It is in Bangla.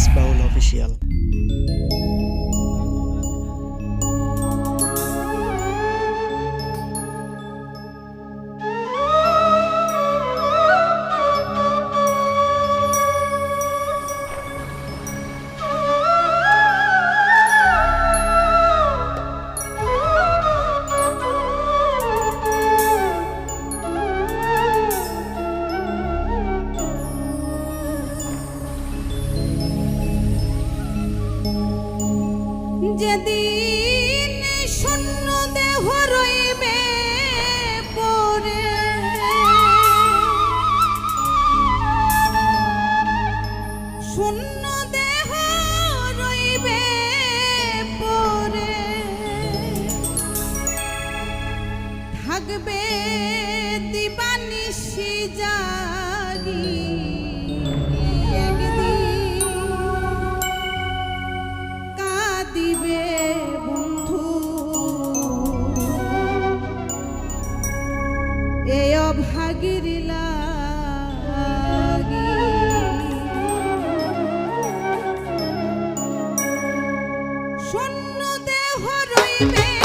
এস বাউল যেদিন শূন্য শূন্য দেহ রইবে।